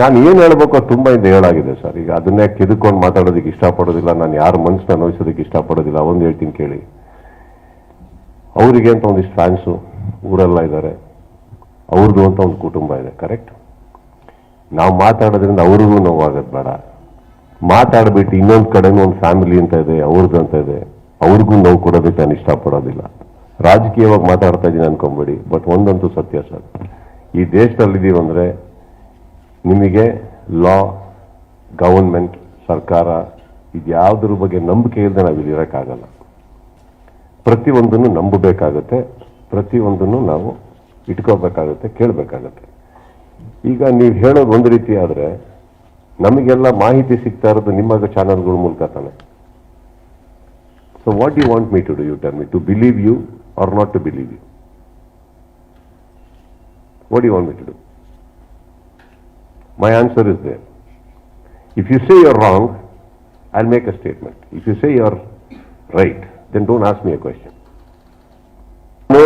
ನಾನು ಏನು ಹೇಳ್ಬೇಕು ತುಂಬ ಇಂದ ಹೇಳಾಗಿದೆ ಸರ್. ಈಗ ಅದನ್ನೇ ಕಿದುಕೊಂಡು ಮಾತಾಡೋದಕ್ಕೆ ಇಷ್ಟಪಡೋದಿಲ್ಲ. ನಾನು ಯಾರ ಮನಸ್ಸನ್ನ ನೋಯಿಸೋದಕ್ಕೆ ಇಷ್ಟಪಡೋದಿಲ್ಲ. ಒಂದು ಹೇಳ್ತೀನಿ ಕೇಳಿ. ಅವರಿಗೆ ಅಂತ ಒಂದಿಷ್ಟು ಫ್ಯಾನ್ಸು ಊರೆಲ್ಲ ಇದ್ದಾರೆ ಅವ್ರದ್ದು ಅಂತ ಒಂದು ಕುಟುಂಬ ಇದೆ. ಕರೆಕ್ಟ್ ನಾವು ಮಾತಾಡೋದ್ರಿಂದ ಅವ್ರಿಗೂ ನೋವಾಗೋದು ಬೇಡ. ಮಾತಾಡ್ಬಿಟ್ಟು ಇನ್ನೊಂದು ಕಡೆನೂ ಒಂದು ಫ್ಯಾಮಿಲಿ ಅಂತ ಇದೆ ಅವ್ರದ್ದು ಅಂತ ಇದೆ, ಅವ್ರಿಗೂ ನೋವು ಕೊಡೋದಕ್ಕೆ ನಾನು ಇಷ್ಟಪಡೋದಿಲ್ಲ. ರಾಜಕೀಯವಾಗಿ ಮಾತಾಡ್ತಾ ಇದ್ದೀನಿ ಅನ್ಕೊಂಬೇಡಿ ಬಟ್ ಒಂದಂತೂ ಸತ್ಯ ಸರ್. ಈ ದೇಶದಲ್ಲಿದ್ದೀವಿ ಅಂದರೆ ನಿಮಗೆ ಲಾ ಗವರ್ಮೆಂಟ್ ಸರ್ಕಾರ ಇದ್ಯಾವುದ್ರ ಬಗ್ಗೆ ನಂಬಿಕೆ ಇಲ್ಲದೆ ನಾವು ಇಲ್ಲಿ ಇರೋಕ್ಕಾಗಲ್ಲ. ಪ್ರತಿಯೊಂದನ್ನು ನಂಬಬೇಕಾಗತ್ತೆ, ಪ್ರತಿಯೊಂದನ್ನು ನಾವು ಇಟ್ಕೋಬೇಕಾಗುತ್ತೆ, ಕೇಳಬೇಕಾಗತ್ತೆ. ಈಗ ನೀವು ಹೇಳೋದು ಒಂದು ರೀತಿ ಆದರೆ, ನಮಗೆಲ್ಲ ಮಾಹಿತಿ ಸಿಗ್ತಾ ಇರೋದು ನಿಮ್ಮ ಚಾನಲ್ಗಳ ಮೂಲಕ ತಾನೆ. So what you want me to do you ಟರ್ me to believe you or not to believe you what you want me to do My answer is there. If you say you're wrong, I'll make a statement. If you say you're right, then don't ask me a question. No,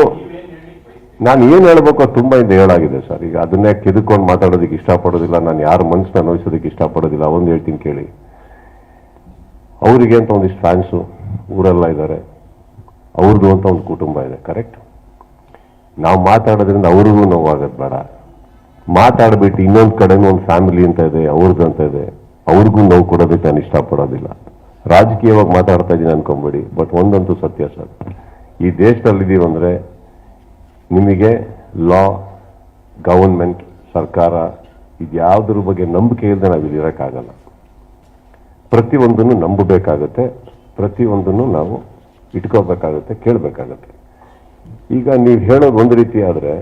ನಾನು ಏನು ಹೇಳ್ಬೇಕು ತುಂಬ ಇಂದ ಹೇಳಾಗಿದೆ sir. ಈಗ ಅದನ್ನೇ ಕೆದಕೊಂಡು ಮಾತಾಡೋದಕ್ಕೆ ಇಷ್ಟಪಡೋದಿಲ್ಲ. ನಾನು ಯಾರ ಮನಸ್ಸನ್ನ ನೋಯಿಸೋದಕ್ಕೆ ಇಷ್ಟಪಡೋದಿಲ್ಲ. ಒಂದು ಹೇಳ್ತೀನಿ ಕೇಳಿ. ಅವರಿಗೆ ಅಂತ ಒಂದಿಷ್ಟು ಫ್ಯಾನ್ಸು ಊರೆಲ್ಲ ಇದ್ದಾರೆ ಅವ್ರದ್ದು ಅಂತ ಒಂದು ಕುಟುಂಬ ಇದೆ. ಕರೆಕ್ಟ್ ನಾವು ಮಾತಾಡೋದ್ರಿಂದ ಅವ್ರಿಗೂ ನೋವಾಗೋದು ಬೇಡ. ಮಾತಾಡ್ಬಿಟ್ಟು ಇನ್ನೊಂದು ಕಡೆನೂ ಒಂದು ಫ್ಯಾಮಿಲಿ ಅಂತ ಇದೆ ಅವ್ರದ್ದು ಅಂತ ಇದೆ, ಅವ್ರಿಗೂ ನೋವು ಕೊಡೋದಕ್ಕೆ ನಾನು ಇಷ್ಟಪಡೋದಿಲ್ಲ. ರಾಜಕೀಯವಾಗಿ ಮಾತಾಡ್ತಾ ಇದ್ದೀನಿ ಅನ್ಕೊಂಬೇಡಿ ಬಟ್ ಒಂದಂತೂ ಸತ್ಯ ಸರ್. ಈ ದೇಶದಲ್ಲಿದ್ದೀವಿ ಅಂದರೆ ನಿಮಗೆ ಲಾ ಗವರ್ಮೆಂಟ್ ಸರ್ಕಾರ ಇದ್ಯಾವುದ್ರ ಬಗ್ಗೆ ನಂಬಿಕೆ ಇಲ್ಲದೆ ನಾವು ಇಲ್ಲಿ ಇರೋಕ್ಕಾಗಲ್ಲ. ಪ್ರತಿಯೊಂದನ್ನು ನಂಬಬೇಕಾಗುತ್ತೆ, ಪ್ರತಿಯೊಂದನ್ನು ನಾವು ಇಟ್ಕೋಬೇಕಾಗತ್ತೆ, ಕೇಳಬೇಕಾಗತ್ತೆ. ಈಗ ನೀವು ಹೇಳೋದು ಒಂದು ರೀತಿ ಆದರೆ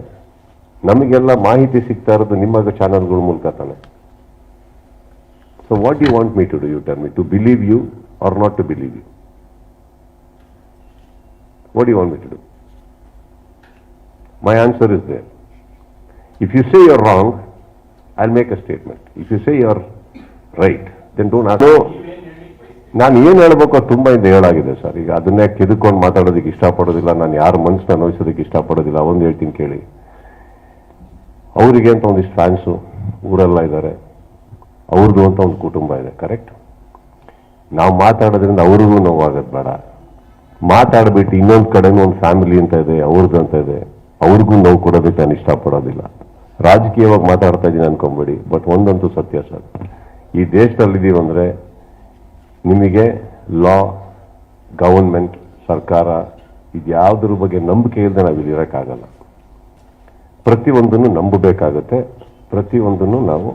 ನಮಗೆಲ್ಲ ಮಾಹಿತಿ ಸಿಗ್ತಾ ಇರೋದು ನಿಮ್ಮ ಚಾನಲ್ಗಳ ಮೂಲಕ ತಾನೆ. So what you want me to do you ಟರ್ me to believe you or not to believe you what you want me to do my answer is there if you say you're wrong I make a statement if you say you're right then don't ask ನಾನು ಏನು ಹೇಳಬೇಕು ತುಂಬ ಇಂದ ಹೇಳಾಗಿದೆ sir. ಈಗ ಅದನ್ನೇ ಕೆದಕೊಂಡು ಮಾತಾಡೋದಕ್ಕೆ ಇಷ್ಟಪಡೋದಿಲ್ಲ. ನಾನು ಯಾರ ಮನಸ್ಸನ್ನ ನೋಯಿಸೋದಕ್ಕೆ ಇಷ್ಟಪಡೋದಿಲ್ಲ. ಒಂದು ಹೇಳ್ತೀನಿ ಕೇಳಿ. ಅವರಿಗೆ ಅಂತ ಒಂದಿಷ್ಟು ಫ್ಯಾನ್ಸು ಊರೆಲ್ಲ ಇದ್ದಾರೆ ಅವ್ರದ್ದು ಅಂತ ಒಂದು ಕುಟುಂಬ ಇದೆ ಕರೆಕ್ಟ್ ನಾವು ಮಾತಾಡೋದ್ರಿಂದ ಅವ್ರಿಗೂ ನೋವಾಗೋದು ಬೇಡ. ಮಾತಾಡ್ಬಿಟ್ಟು ಇನ್ನೊಂದು ಕಡೆನೂ ಒಂದು ಫ್ಯಾಮಿಲಿ ಅಂತ ಇದೆ ಅವ್ರದ್ದು ಅಂತ ಇದೆ, ಅವ್ರಿಗೂ ನೋವು ಕೊಡೋದಕ್ಕೆ ನಾನು ಇಷ್ಟಪಡೋದಿಲ್ಲ. ರಾಜಕೀಯವಾಗಿ ಮಾತಾಡ್ತಾ ಇದ್ದೀನಿ ಅನ್ಕೊಂಬೇಡಿ ಬಟ್ ಒಂದಂತೂ ಸತ್ಯ ಸರ್. ಈ ದೇಶದಲ್ಲಿದ್ದೀವಿ ಅಂದರೆ ನಿಮಗೆ ಲಾ ಗವರ್ಮೆಂಟ್ ಸರ್ಕಾರ ಇದ್ಯಾವುದ್ರ ಬಗ್ಗೆ ನಂಬಿಕೆ ಇಲ್ಲದೆ ನಾವು ಇಲ್ಲಿ ಇರೋಕ್ಕಾಗಲ್ಲ. ಪ್ರತಿಯೊಂದನ್ನು ನಂಬಬೇಕಾಗತ್ತೆ, ಪ್ರತಿಯೊಂದನ್ನು ನಾವು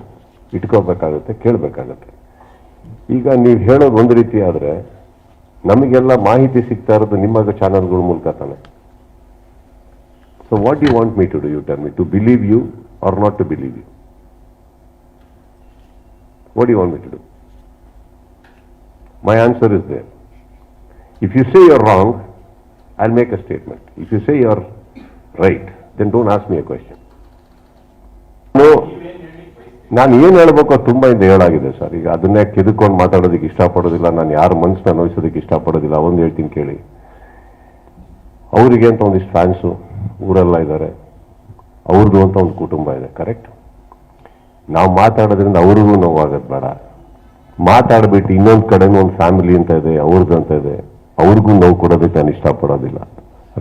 ಇಟ್ಕೋಬೇಕಾಗತ್ತೆ ಕೇಳಬೇಕಾಗತ್ತೆ. ಈಗ ನೀವು ಹೇಳೋದು ಒಂದು ರೀತಿ ಆದರೆ, ನಮಗೆಲ್ಲ ಮಾಹಿತಿ ಸಿಗ್ತಾ ಇರೋದು ನಿಮ್ಮ ಚಾನಲ್ಗಳ ಮೂಲಕ ತಾನೆ. So what you want me to do you ಟರ್ me to believe you or not to believe you what you want me to do my answer is there if you say you're wrong I make a statement if you say you're right then don't ask me a question ನಾನು ಏನು ಹೇಳ್ಬೇಕು ತುಂಬ ಇಂದ ಹೇಳಾಗಿದೆ sir. ಈಗ ಅದನ್ನೇ ಕೆದಕೊಂಡು ಮಾತಾಡೋದಕ್ಕೆ ಇಷ್ಟಪಡೋದಿಲ್ಲ. ನಾನು ಯಾರ ಮನಸ್ಸನ್ನ ನೋಯಿಸೋದಕ್ಕೆ ಇಷ್ಟಪಡೋದಿಲ್ಲ. ಒಂದು ಹೇಳ್ತೀನಿ ಕೇಳಿ. ಅವರಿಗೆ ಅಂತ ಒಂದಿಷ್ಟು ಫ್ಯಾನ್ಸು ಊರೆಲ್ಲ ಇದ್ದಾರೆ ಅವ್ರದ್ದು ಅಂತ ಒಂದು ಕುಟುಂಬ ಇದೆ. ಕರೆಕ್ಟ್ ನಾವು ಮಾತಾಡೋದ್ರಿಂದ ಅವ್ರಿಗೂ ನೋವಾಗೋದು ಬೇಡ. ಮಾತಾಡ್ಬಿಟ್ಟು ಇನ್ನೊಂದು ಕಡೆನೂ ಒಂದು ಫ್ಯಾಮಿಲಿ ಅಂತ ಇದೆ ಅವ್ರದ್ದು ಅಂತ ಇದೆ. ಅವ್ರಿಗೂ ನೋವು ಕೊಡೋದಕ್ಕೆ ನಾನು ಇಷ್ಟಪಡೋದಿಲ್ಲ.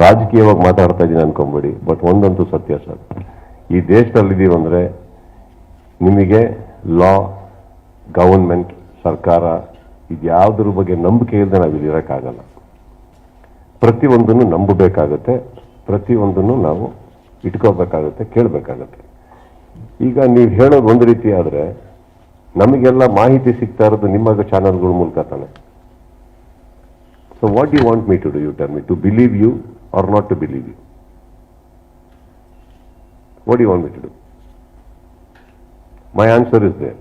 ರಾಜಕೀಯವಾಗಿ ಮಾತಾಡ್ತಾ ಇದ್ದೀನಿ ಅನ್ಕೊಂಬೇಡಿ ಬಟ್ ಒಂದಂತೂ ಸತ್ಯ ಸರ್. ಈ ದೇಶದಲ್ಲಿದ್ದೀವಿ ಅಂದರೆ ನಿಮಗೆ ಲಾ ಗವರ್ಮೆಂಟ್ ಸರ್ಕಾರ ಇದ್ಯಾವುದ್ರ ಬಗ್ಗೆ ನಂಬಿಕೆ ಇಲ್ಲದೆ ನಾವು ಇಲ್ಲಿ ಇರೋಕ್ಕಾಗಲ್ಲ. ಪ್ರತಿಯೊಂದನ್ನು ನಂಬಬೇಕಾಗತ್ತೆ, ಪ್ರತಿಯೊಂದನ್ನು ನಾವು ಇಟ್ಕೋಬೇಕಾಗತ್ತೆ, ಕೇಳಬೇಕಾಗತ್ತೆ. ಈಗ ನೀವು ಹೇಳೋದು ಒಂದು ರೀತಿ ಆದರೆ ನಮಗೆಲ್ಲ ಮಾಹಿತಿ ಸಿಗ್ತಾ ಇರೋದು ನಿಮ್ಮ ಚಾನಲ್ಗಳ ಮೂಲಕ ತಾನೆ. So what you want me to do you ಟರ್ me to believe you or not to believe you? What do you want me to do? My answer is there.